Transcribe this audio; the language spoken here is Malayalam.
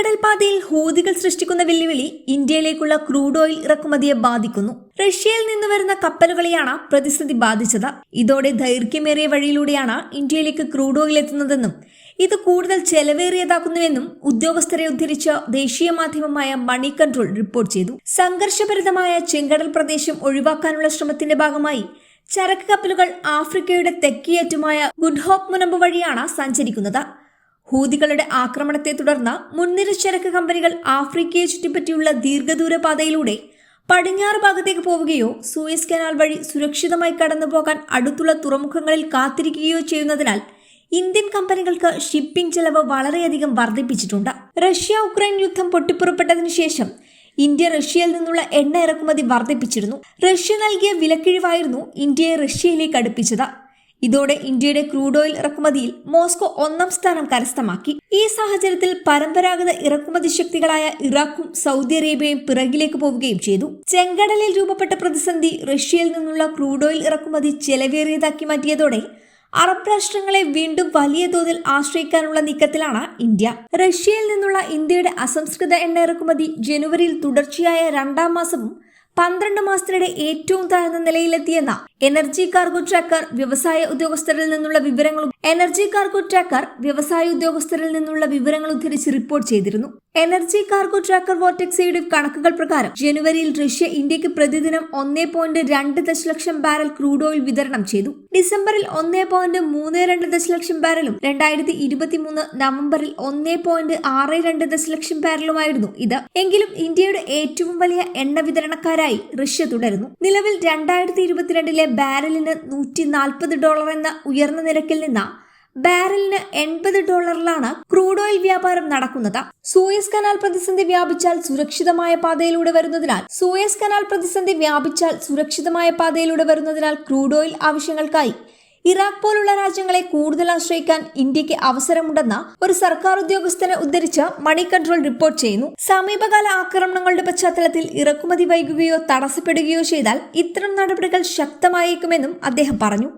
ചെങ്കടൽ പാതയിൽ ഹൂതികൾ സൃഷ്ടിക്കുന്ന വെല്ലുവിളി ഇന്ത്യയിലേക്കുള്ള ക്രൂഡ് ഓയിൽ ഇറക്കുമതിയെ ബാധിക്കുന്നു. റഷ്യയിൽ നിന്ന് വരുന്ന കപ്പലുകളെയാണ് പ്രതിസന്ധി ബാധിച്ചത്. ഇതോടെ ദൈർഘ്യമേറിയ വഴിയിലൂടെയാണ് ഇന്ത്യയിലേക്ക് ക്രൂഡ് ഓയിൽ എത്തുന്നതെന്നും ഇത് കൂടുതൽ ചെലവേറിയതാക്കുന്നുവെന്നും ഉദ്യോഗസ്ഥരെ ഉദ്ധരിച്ച ദേശീയ മാധ്യമമായ മണി കൺട്രോൾ റിപ്പോർട്ട് ചെയ്തു. സംഘർഷഭരിതമായ ചെങ്കടൽ പ്രദേശം ഒഴിവാക്കാനുള്ള ശ്രമത്തിന്റെ ഭാഗമായി ചരക്ക് കപ്പലുകൾ ആഫ്രിക്കയുടെ തെക്കേയറ്റുമായ ഗുഡ് ഹോപ്പ് മുനമ്പ് വഴിയാണ് സഞ്ചരിക്കുന്നത്. ഹൂതികളുടെ ആക്രമണത്തെ തുടർന്ന് മുൻനിര ചരക്ക് കമ്പനികൾ ആഫ്രിക്കയെ ചുറ്റിപ്പറ്റിയുള്ള ദീർഘദൂര പാതയിലൂടെ പടിഞ്ഞാറ് ഭാഗത്തേക്ക് പോവുകയോ സൂയസ് കനാൽ വഴി സുരക്ഷിതമായി കടന്നു പോകാൻ അടുത്തുള്ള തുറമുഖങ്ങളിൽ കാത്തിരിക്കുകയോ ചെയ്യുന്നതിനാൽ ഇന്ത്യൻ കമ്പനികൾക്ക് ഷിപ്പിംഗ് ചെലവ് വളരെയധികം വർദ്ധിപ്പിച്ചിട്ടുണ്ട്. റഷ്യ ഉക്രൈൻ യുദ്ധം പൊട്ടിപ്പുറപ്പെട്ടതിനു ശേഷം ഇന്ത്യ റഷ്യയിൽ നിന്നുള്ള എണ്ണ ഇറക്കുമതി വർദ്ധിപ്പിച്ചിരുന്നു. റഷ്യ നൽകിയ വിലക്കിഴിവായിരുന്നു ഇന്ത്യയെ റഷ്യയിലേക്ക് അടുപ്പിച്ചത്. ഇതോടെ ഇന്ത്യയുടെ ക്രൂഡ് ഓയിൽ ഇറക്കുമതിയിൽ മോസ്കോ ഒന്നാം സ്ഥാനം കരസ്ഥമാക്കി. ഈ സാഹചര്യത്തിൽ പരമ്പരാഗത ഇറക്കുമതി ശക്തികളായ ഇറാഖും സൗദി അറേബ്യയും പിറകിലേക്ക് പോവുകയും ചെയ്തു. ചെങ്കടലിൽ രൂപപ്പെട്ട പ്രതിസന്ധി റഷ്യയിൽ നിന്നുള്ള ക്രൂഡ് ഓയിൽ ഇറക്കുമതി ചെലവേറിയതാക്കി മാറ്റിയതോടെ അറബ് രാഷ്ട്രങ്ങളെ വീണ്ടും വലിയ തോതിൽ ആശ്രയിക്കാനുള്ള നീക്കത്തിലാണ് ഇന്ത്യ. റഷ്യയിൽ നിന്നുള്ള ഇന്ത്യയുടെ അസംസ്കൃത എണ്ണ ഇറക്കുമതി ജനുവരിയിൽ തുടർച്ചയായ രണ്ടാം മാസവും പന്ത്രണ്ട് മാസത്തിനിടെ ഏറ്റവും താഴ്ന്ന നിലയിലെത്തിയെന്ന എനർജി കാർഗോ ട്രാക്കർ വ്യവസായ ഉദ്യോഗസ്ഥരിൽ നിന്നുള്ള വിവരങ്ങളും എനർജി കാർഗോ ട്രാക്കർ വ്യവസായ ഉദ്യോഗസ്ഥരിൽ നിന്നുള്ള വിവരങ്ങൾ ഉദ്ധരിച്ച് റിപ്പോർട്ട് ചെയ്തിരുന്നു. എനർജി കാർഗോ ട്രാക്കർ വോട്ടെക്സയുടെ കണക്കുകൾ പ്രകാരം ജനുവരിയിൽ റഷ്യ ഇന്ത്യയ്ക്ക് പ്രതിദിനം ഒന്നേ പോയിന്റ് രണ്ട് ദശലക്ഷം ബാരൽ ക്രൂഡ് ഓയിൽ വിതരണം ചെയ്തു. ഡിസംബറിൽ ഒന്നേ പോയിന്റ് മൂന്ന് രണ്ട് ദശലക്ഷം ബാരലും രണ്ടായിരത്തി ഇരുപത്തിമൂന്ന് നവംബറിൽ ഒന്നേ പോയിന്റ് ആറ് രണ്ട് ദശലക്ഷം ബാരലുമായിരുന്നു ഇത്. എങ്കിലും ഇന്ത്യയുടെ ഏറ്റവും വലിയ എണ്ണ വിതരണക്കാരായി റഷ്യ തുടരുന്നു. നിലവിൽ രണ്ടായിരത്തി ഇരുപത്തിരണ്ടിലെ ബാരലിന് നൂറ്റി നാൽപ്പത് ഡോളർ എന്ന ഉയർന്ന നിരക്കിൽ നിന്ന് ബാരലിന് എൺപത് ഡോളറിലാണ് ക്രൂഡ് ഓയിൽ വ്യാപാരം നടക്കുന്നത്. സൂയസ് കനാൽ പ്രതിസന്ധി വ്യാപിച്ചാൽ സുരക്ഷിതമായ പാതയിലൂടെ വരുന്നതിനാൽ സൂയസ് കനാൽ പ്രതിസന്ധി വ്യാപിച്ചാൽ സുരക്ഷിതമായ പാതയിലൂടെ വരുന്നതിനാൽ ക്രൂഡ് ഓയിൽ ആവശ്യങ്ങൾക്കായി ഇറാഖ് പോലുള്ള രാജ്യങ്ങളെ കൂടുതൽ ആശ്രയിക്കാൻ ഇന്ത്യയ്ക്ക് അവസരമുണ്ടെന്ന ഒരു സർക്കാർ ഉദ്യോഗസ്ഥനെ ഉദ്ധരിച്ച് മണി കൺട്രോൾ റിപ്പോർട്ട് ചെയ്യുന്നു. സമീപകാല ആക്രമണങ്ങളുടെ പശ്ചാത്തലത്തിൽ ഇറക്കുമതി വൈകുകയോ തടസ്സപ്പെടുകയോ ചെയ്താൽ ഇത്തരം നടപടികൾ ശക്തമായേക്കുമെന്നും അദ്ദേഹം പറഞ്ഞു.